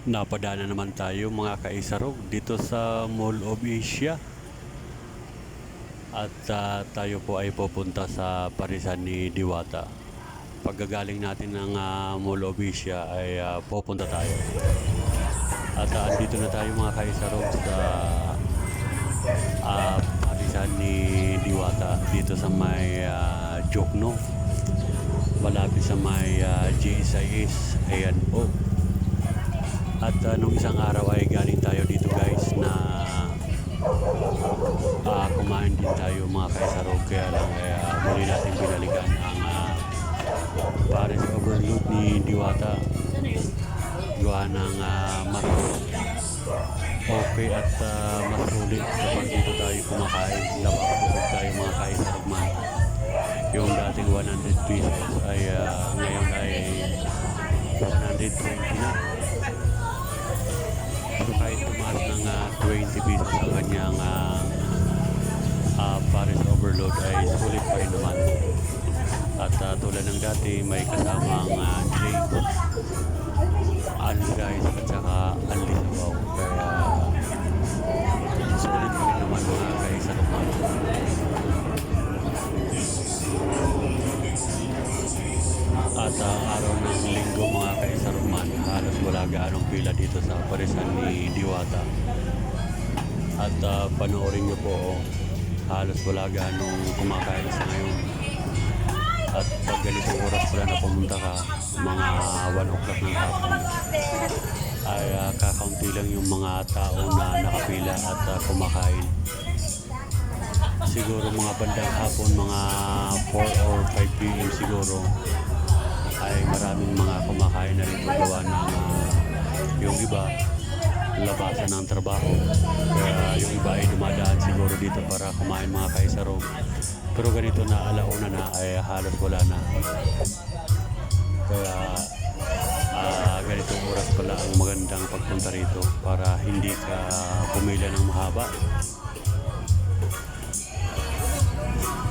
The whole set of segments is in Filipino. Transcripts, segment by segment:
Napadana naman tayo mga kaisarog dito sa Mall of Asia. At ah, tayo po ay pupunta sa parisan ni Diwata. Pagkagaling natin ng ah, Mall of Asia ay ah, pupunta tayo. At ah, andito na tayo mga kaisarog sa ah, parisan ni Diwata dito sa may ah, Jokno. Malapit sa may ah, GSIS. Ayan po. At uh, nung isang araw ay galing tayo dito guys na ah, kumain din tayo mga kaisarog. Kaya lang eh, ah, muli natin binalikan ang uh, Paris Overload ni Diwata. Gawa ng uh, mas okay at ah, mas kapag dito tayo kumakain. Napakabusog tayo mga kaisarog man yung dating 100 pesos ay ah, ngayon ay 120 na ah, 20 pesos ang kanyang uh, Paris Overload ay sulit pa rin naman. At ah, tulad ng dati may kasamang uh, unli rice at saka unli sabaw. Kaya sulit pa rin naman mga kaisa naman. At ah, araw ng linggo mga kaisaruman, halos wala gaanong pila dito sa parisan ni Diwata. At ah, panoorin niyo po, oh, halos wala gaanong kumakain sa ngayon. At pag ganitong oras pala na pumunta ka, mga 1 o'clock ng hapon, ay ah, kakaunti lang yung mga tao na nakapila at ah, kumakain. Siguro mga bandang hapon, mga 4 or 5 p.m. siguro, ay maraming mga kumakain na rin gawa ng ah, yung iba labasan ng trabaho. Kaya yung iba ay dumadaan siguro dito para kumain mga kaisarog pero ganito na alauna na ay halos wala na. Kaya ah, ganitong oras pala ang magandang pagpunta rito para hindi ka pumila ng mahaba.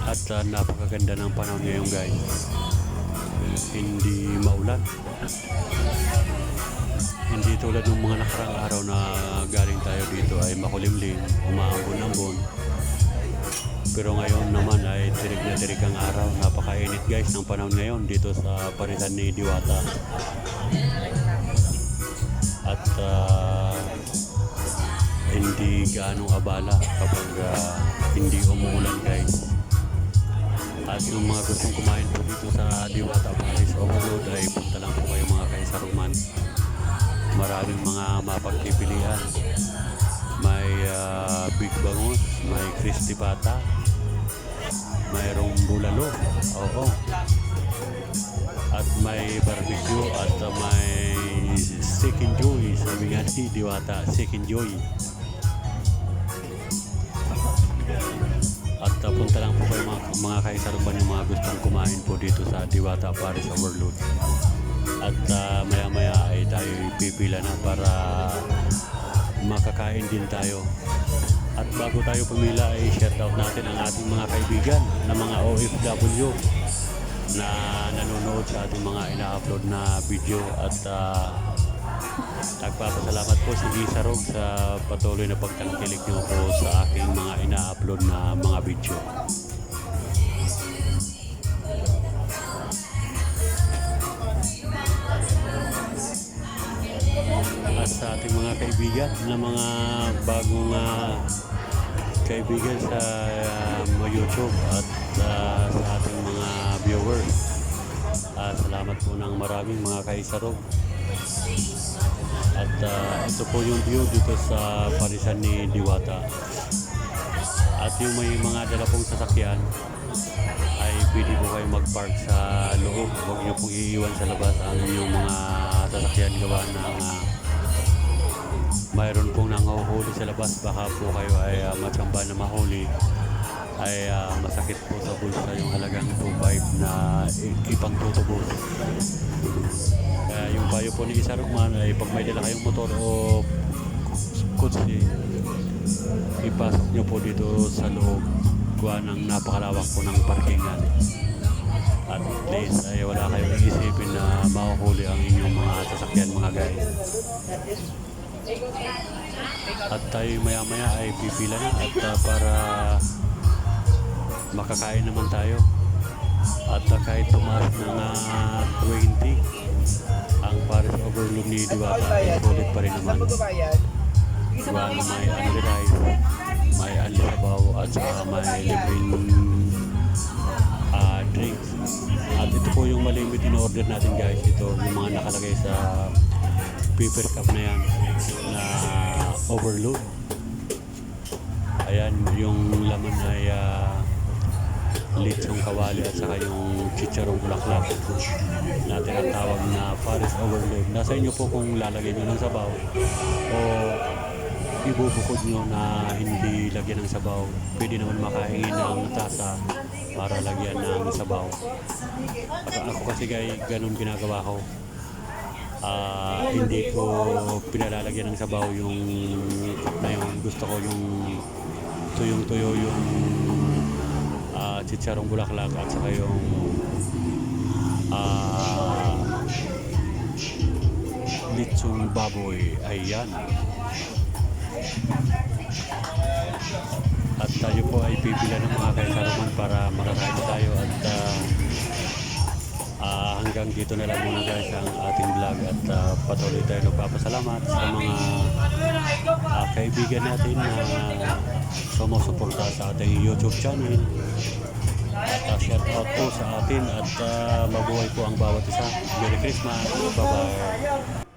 At ah, napakaganda ng panahon ngayon guys. Hindi maulan. Hindi tulad ng mga nakarang araw na galing tayo dito ay makulimlim, umaambon-ambon. Pero ngayon naman ay tirig na tirig ang araw. Napakainit guys ng panahon ngayon dito sa parisan ni Diwata. At ah, hindi gaanong abala kapag ah, hindi umuulan guys. At yung mga gustong kumain po dito sa Diwata Paris Overload ay punta lang po kayo mga kaisaruman. Maraming mga mapagpipilian. May ah, Big Bangus, may Crispy Pata, mayroong bulalo, oo. At may barbecue at ah, may Steak and Joy, sabi nga ni Diwata, Steak and Joy. At uh, punta lang po kayo mga, mga kaisaruban yung mga gustong kumain po dito sa Diwata Paris Overload. At uh, maya maya ay tayo pipila na para makakain din tayo. At bago tayo pumila ay shout out natin ang ating mga kaibigan na mga OFW na nanonood sa ating mga ina-upload na video at uh, Nagpapasalamat po si Isarog sa patuloy na pagtangkilik niyo po sa aking mga ina-upload na mga video. Sa ating mga kaibigan na mga bagong ah, kaibigan sa ah, YouTube at ah, sa ating mga viewers. Ah, salamat po ng maraming mga kaisarog. At ah, ito po yung view dito sa parisan ni Diwata. At yung may mga dala pong sasakyan ay pwede po kayo mag-park sa loob. Huwag niyo pong iiwan sa labas ang inyong mga sasakyan gawa ng ah, mayroon pong nanguhuli sa labas. Baka po kayo ay uh, matsamba na mahuli ay ah, masakit po sa bulsa yung halagang 2.5 na i- ipangtutubos. Kaya yung payo po ni Isa Rugman ay pag may dala kayong motor o kutsi, ipasok nyo po dito sa loob. Kuha ng napakalawak po ng parkingan. At least ay wala kayong iisipin na mahuhuli ang inyong mga sasakyan mga guys. At tayo maya maya ay pipila na at ah, para makakain naman tayo. At ah, kahit tumaas ng ah, 20 ang Paris Overlook ni Diwata ay sulit pa rin naman. Diba, may ano din ay may alisabaw at saka may libreng ah, drinks. At ito po yung malimit in order natin guys. Ito yung mga nakalagay sa paper cup na yan na overload. Ayan, yung laman ay uh, litsong kawali at saka yung chicharong bulaklak na tinatawag na Paris Overload. Nasa inyo po kung lalagyan nyo ng sabaw o ibubukod nyo na hindi lagyan ng sabaw. Pwede naman makaingin ng tasa para lagyan ng sabaw. Ako, kasi guys, ganun ginagawa ko. Ah, hindi ko pinalalagyan ng sabaw yung cup na yun. Gusto ko yung tuyong-tuyo yung ah, chicharong bulaklak at saka yung ah, litsong baboy. Ayan. At tayo po ay pipila ng mga kaisaruman para makakain tayo at ah, ah, hanggang dito na lang muna guys ang ating vlog at ah, patuloy tayo nagpapasalamat sa mga ah, kaibigan natin na sumusuporta sa ating YouTube channel. At uh, shout out po sa atin at ah, mabuhay po ang bawat isa. Merry Christmas. Bye-bye.